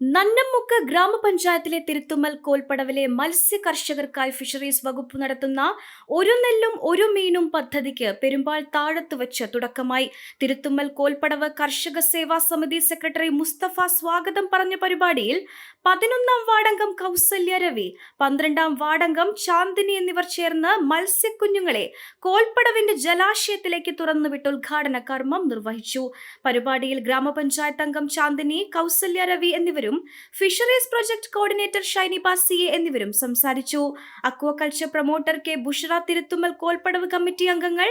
നന്നമ്മുക്ക് ഗ്രാമപഞ്ചായത്തിലെ തിരുത്തുമ്മൽ കോൽപ്പടവിലെ മത്സ്യ കർഷകർക്കായി ഫിഷറീസ് വകുപ്പ് നടത്തുന്ന ഒരു നെല്ലും ഒരു മീനും പദ്ധതിക്ക് പെരുമ്പാൾ താഴത്ത് വച്ച് തുടക്കമായി. തിരുത്തുമ്മൽ കോൽപ്പടവ് കർഷക സേവാ സമിതി സെക്രട്ടറി മുസ്തഫ സ്വാഗതം പറഞ്ഞ പരിപാടിയിൽ പതിനൊന്നാം വാർഡംഗം കൗസല്യ രവി പന്ത്രണ്ടാം വാർഡംഗം ചാന്ദിനി എന്നിവർ ചേർന്ന് മത്സ്യക്കുഞ്ഞുങ്ങളെ കോൽപ്പടവിന്റെ ജലാശയത്തിലേക്ക് തുറന്നുവിട്ട് ഉദ്ഘാടന കർമ്മം നിർവഹിച്ചു. പരിപാടിയിൽ ഗ്രാമപഞ്ചായത്ത് അംഗം ചാന്ദിനി കൗസല്യ രവി എന്നിവരും ഫിഷറീസ് പ്രൊജക്ട് കോർഡിനേറ്റർ ഷൈനി ബാസിയെ എന്നിവരും സംസാരിച്ചു. Aquaculture promoter K Bushara Thiruthummal കോൽപ്പടവ് committee അംഗങ്ങൾ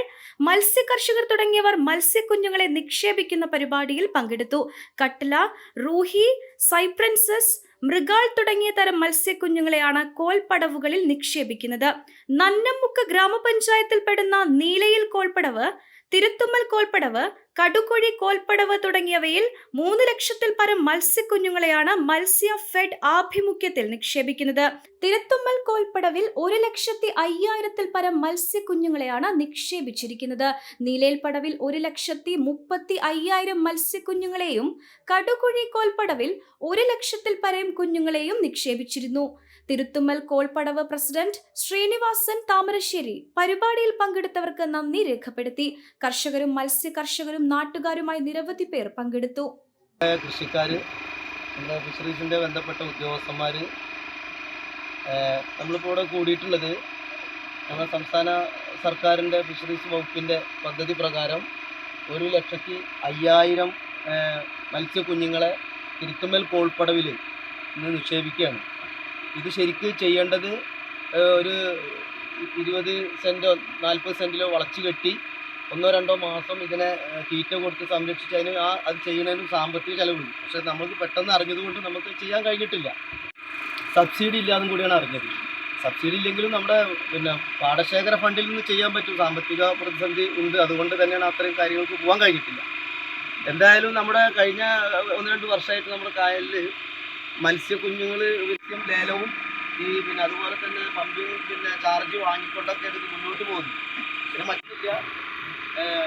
മത്സ്യ കർഷകർ തുടങ്ങിയവർ മത്സ്യക്കുഞ്ഞുങ്ങളെ നിക്ഷേപിക്കുന്ന പരിപാടിയിൽ പങ്കെടുത്തു. കട്ട്ല റൂഹി സൈപ്രൻസസ് മൃഗാൾ തുടങ്ങിയ തരം മത്സ്യക്കുഞ്ഞുങ്ങളെയാണ് കോൽപ്പടവുകളിൽ നിക്ഷേപിക്കുന്നത്. നന്നമുക്ക് ഗ്രാമപഞ്ചായത്തിൽപ്പെടുന്ന നീലയിൽ കോൽപ്പടവ് തിരുത്തുമ്മൽ കോൽപ്പടവ് കടുകുഴി കോൽപ്പടവ് തുടങ്ങിയവയിൽ മൂന്ന് ലക്ഷത്തിൽ പരം മത്സ്യക്കുഞ്ഞുങ്ങളെയാണ് മത്സ്യ ഫെഡ് ആഭിമുഖ്യത്തിൽ നിക്ഷേപിക്കുന്നത്. തിരുത്തുമ്മൽ കോൽപ്പടവിൽ ഒരു ലക്ഷത്തി അയ്യായിരത്തിൽ പരം മത്സ്യക്കുഞ്ഞുങ്ങളെയാണ് നിക്ഷേപിച്ചിരിക്കുന്നത്. നീലേൽപ്പടവിൽ പടവിൽ ഒരു ലക്ഷത്തി മുപ്പത്തി അയ്യായിരം മത്സ്യക്കുഞ്ഞുങ്ങളെയും കടുകുഴി കോൽപ്പടവിൽ ഒരു ലക്ഷത്തിൽ പരം കുഞ്ഞുങ്ങളെയും നിക്ഷേപിച്ചിരുന്നു. തിരുത്തുമ്മൽ കോൾപ്പടവ് പ്രസിഡന്റ് ശ്രീനിവാസൻ താമരശ്ശേരി പരിപാടിയിൽ പങ്കെടുത്തവർക്ക് നന്ദി രേഖപ്പെടുത്തി. കർഷകരും മത്സ്യ കർഷകരും നാട്ടുകാരുമായി നിരവധി പേർ പങ്കെടുത്തു. കൃഷിക്കാർ ഫിഷറീസിന്റെ ബന്ധപ്പെട്ട ഉദ്യോഗസ്ഥന്മാര് നമ്മളിപ്പോൾ ഇവിടെ കൂടിയിട്ടുള്ളത് നമ്മുടെ സംസ്ഥാന സർക്കാരിന്റെ ഫിഷറീസ് വകുപ്പിന്റെ പദ്ധതി പ്രകാരം ഒരു ലക്ഷത്തി അയ്യായിരം മത്സ്യ മത്സ്യക്കുഞ്ഞുങ്ങളെ തിരുത്തുമ്മൽ കോൾപ്പടവിൽ ഇന്ന് നിക്ഷേപിക്കുകയാണ്. ഇത് ശരിക്ക് ചെയ്യേണ്ടത് ഒരു ഇരുപത് സെന്റോ നാൽപ്പത് സെന്റിലോ വളച്ചു കെട്ടി ഒന്നോ രണ്ടോ മാസം ഇതിനെ തീറ്റ കൊടുത്ത് സംരക്ഷിച്ച് അതിന് ആ അത് ചെയ്യുന്നതിന് സാമ്പത്തിക ചിലവുണ്ട്. പക്ഷെ നമുക്ക് പെട്ടെന്ന് അറിഞ്ഞതുകൊണ്ട് നമുക്ക് ചെയ്യാൻ കഴിഞ്ഞിട്ടില്ല. സബ്സിഡി ഇല്ലാന്നും കൂടിയാണ് അറിഞ്ഞത്. സബ്സിഡി ഇല്ലെങ്കിലും നമ്മുടെ പിന്നെ പാടശേഖര ഫണ്ടിൽ നിന്ന് ചെയ്യാൻ പറ്റും. സാമ്പത്തിക പ്രതിസന്ധി ഉണ്ട്. അതുകൊണ്ട് തന്നെയാണ് അത്രയും കാര്യങ്ങൾക്ക് പോകാൻ കഴിഞ്ഞിട്ടില്ല. എന്തായാലും നമ്മുടെ കഴിഞ്ഞ ഒന്ന് രണ്ട് വർഷമായിട്ട് നമ്മുടെ കായലിൽ മത്സ്യക്കുഞ്ഞുങ്ങൾ വിത്യം ലേലവും ഈ പിന്നെ അതുപോലെ തന്നെ പമ്പിങ് പിന്നെ ചാർജ് വാങ്ങിക്കൊണ്ടൊക്കെ മുന്നോട്ട് പോകുന്നു പിന്നെ മറ്റില്ല ഏഹ്, ഉള്ള രീതിയിൽ നമുക്ക് നല്ല രീതിയിൽ മുന്നോട്ട്